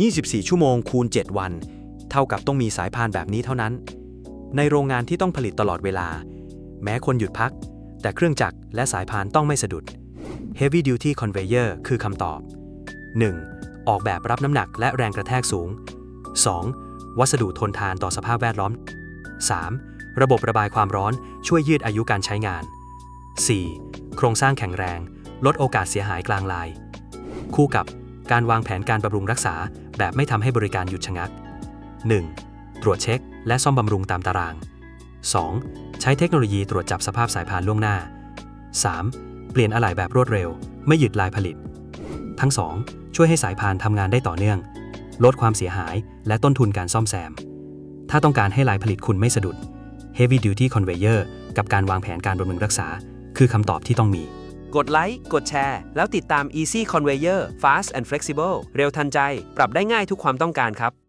24 ชั่วโมงคูณ 7 วัน เท่ากับต้องมีสายพานแบบนี้เท่านั้น ในโรงงานที่ต้องผลิตตลอดเวลา แม้คนหยุดพัก แต่เครื่องจักรและสายพานต้องไม่สะดุด Heavy Duty Conveyor คือคำตอบ 1. ออกแบบรับน้ำหนักและแรงกระแทกสูง 2. วัสดุทนทานต่อสภาพแวดล้อม 3. ระบบระบายความร้อนช่วยยืดอายุการใช้งาน 4. โครงสร้างแข็งแรง ลดโอกาสเสียหายกลางลาย คู่กับ การวางแผนการบำรุงรักษา แบบไม่ทำให้บริการหยุดชะงัก 1. ตรวจเช็ค และซ่อมบำรุงตามตาราง 2. ใช้เทคโนโลยีตรวจจับสภาพสายพานล่วงหน้า 3. เปลี่ยนอะไหล่แบบรวดเร็ว ไม่หยุดลายผลิต ทั้ง 2 ช่วยให้สายพานทำงานได้ต่อเนื่อง ลดความเสียหายและต้นทุนการซ่อมแซม ถ้าต้องการให้ลายผลิตคุณไม่สะดุด Heavy Duty Conveyor กับการวางแผนการบำรุงรักษา คือคำตอบที่ต้องมี กดไลค์ กดแชร์ แล้วติดตาม Easy Conveyor Fast and Flexible เร็วทันใจ ปรับได้ง่ายทุกความต้องการครับ